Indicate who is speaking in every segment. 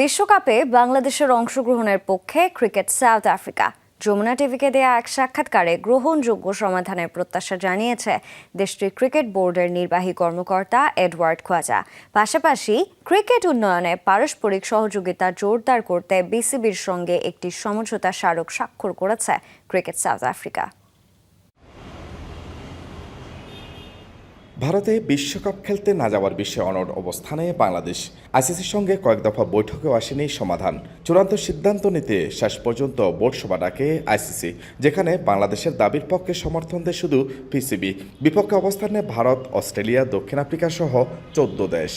Speaker 1: বিশ্বকাপে বাংলাদেশের অংশগ্রহণের পক্ষে ক্রিকেট সাউথ আফ্রিকা। যমুনা টিভিকে দেয়া এক সাক্ষাৎকারে গ্রহণযোগ্য সমাধানের প্রত্যাশা জানিয়েছে দেশটির ক্রিকেট বোর্ডের নির্বাহী কর্মকর্তা এডওয়ার্ড খোয়াজা। পাশাপাশি ক্রিকেট উন্নয়নে পারস্পরিক সহযোগিতা জোরদার করতে বিসিবির সঙ্গে একটি সমঝোতা স্মারক স্বাক্ষর করেছে ক্রিকেট সাউথ আফ্রিকা।
Speaker 2: ভারতে বিশ্বকাপ খেলতে না যাওয়ার বিষয়ে অনড় অবস্থানে বাংলাদেশ। আইসিসির সঙ্গে কয়েক দফা বৈঠকেও আসেনি সমাধান। চূড়ান্ত সিদ্ধান্ত নিতে শেষ পর্যন্ত বোর্ড সভা ডাকে আইসিসি, যেখানে বাংলাদেশের দাবির পক্ষে সমর্থন দেয় শুধু পিসিবি। বিপক্ষে অবস্থানে ভারত, অস্ট্রেলিয়া, দক্ষিণ আফ্রিকা সহ চোদ্দ দেশ।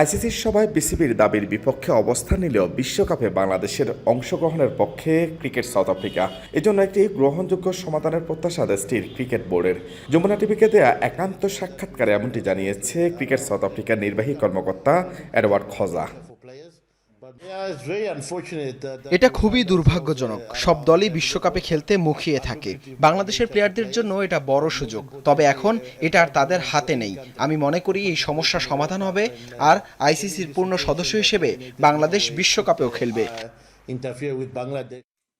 Speaker 2: আইসিসির সভায় বিসিবির দাবির বিপক্ষে অবস্থান নিলেও বিশ্বকাপে বাংলাদেশের অংশগ্রহণের পক্ষে ক্রিকেট সাউথ আফ্রিকা। এজন্য একটি গ্রহণযোগ্য সমাধানের প্রত্যাশা দেশটির ক্রিকেট বোর্ডের। যমুনা টিভিকে দেয়া একান্ত সাক্ষাৎকারে এমনটি জানিয়েছে ক্রিকেট সাউথ আফ্রিকার নির্বাহী কর্মকর্তা এডওয়ার্ড খজা।
Speaker 3: এটা খুবই দুর্ভাগ্যজনক। সব দলই বিশ্বকাপে খেলতে মুখিয়ে থাকে। বাংলাদেশের প্লেয়ারদের জন্য এটা বড় সুযোগ। তবে এখন এটা আর তাদের হাতে নেই। আমি মনে করি এই সমস্যা সমাধান হবে আর আইসিসির পূর্ণ সদস্য হিসেবে বাংলাদেশ বিশ্বকাপেও খেলবে।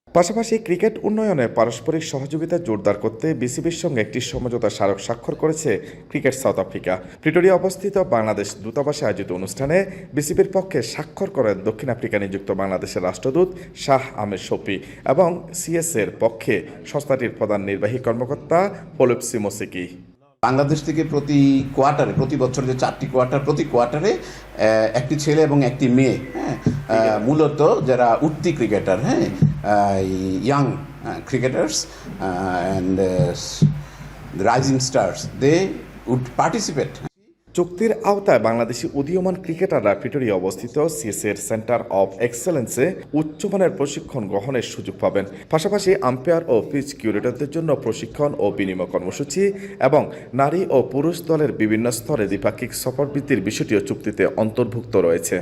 Speaker 2: পাশাপাশি ক্রিকেট উন্নয়নে পারস্পরিক সহযোগিতা জোরদার করতে বিসিবির সঙ্গে একটি সমঝোতা স্মারক স্বাক্ষর করেছে ক্রিকেট সাউথ আফ্রিকা। প্রিটোরিয়া অবস্থিত বাংলাদেশ দূতাবাসে আয়োজিত অনুষ্ঠানে বিসিবির পক্ষে স্বাক্ষর করেন দক্ষিণ আফ্রিকা নিযুক্ত বাংলাদেশের রাষ্ট্রদূত শাহ আহমেদ শফি এবং সিএসএর পক্ষে সংস্থাটির প্রধান নির্বাহী কর্মকর্তা ফলিপসি মোসিকি।
Speaker 4: বাংলাদেশ থেকে প্রতি কোয়ার্টারে প্রতি বছর যে চারটি কোয়ার্টার প্রতি কোয়ার্টারে একটি ছেলে এবং একটি মেয়ে হ্যাঁ মূলত যারা উঠতি ক্রিকেটার হ্যাঁ young cricketers and rising stars they would participate
Speaker 2: চুক্তির আওতায় বাংলাদেশি উদীয়মান ক্রিকেটাররা প্রিটোরিয়া অবস্থিত সিএসএর সেন্টার অফ এক্সেলেন্সে উচ্চমানের প্রশিক্ষণ গ্রহণের সুযোগ পাবেন। পাশাপাশি আম্পায়ার ও পিচ কিউরেটরদের জন্য প্রশিক্ষণ ও বিনিময় কর্মসূচি এবং নারী ও পুরুষ দলের বিভিন্ন স্তরে দ্বিপাক্ষিক সফর বৃদ্ধির বিষয়টিও চুক্তিতে অন্তর্ভুক্ত রয়েছে।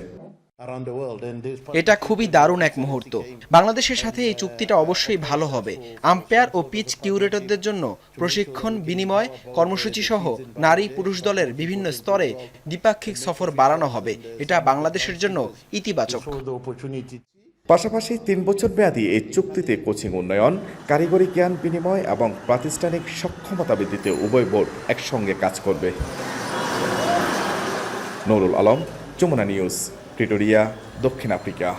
Speaker 3: এটা খুবই দারুণ এক মুহূর্ত। বাংলাদেশের সাথে এই চুক্তিটা অবশ্যই ভালো হবে। আম্পায়ার ও পিচ কিউরেটরদের জন্য প্রশিক্ষণ বিনিময় কর্মসূচি সহ নারী পুরুষ দলের বিভিন্ন স্তরে দ্বিপাক্ষিক সফর বাড়ানো হবে। এটা বাংলাদেশের জন্য ইতিবাচক।
Speaker 2: পাশাপাশি তিন বছর মেয়াদী এই চুক্তিতে কোচিং উন্নয়ন কারিগরি জ্ঞান বিনিময় এবং প্রাতিষ্ঠানিক সক্ষমতা বৃদ্ধিতে উভয় বোর্ড একসঙ্গে কাজ করবে। নুরুল আলম যমুনা নিউজ। প্রিটোরিয়া দক্ষিণ আফ্রিকা।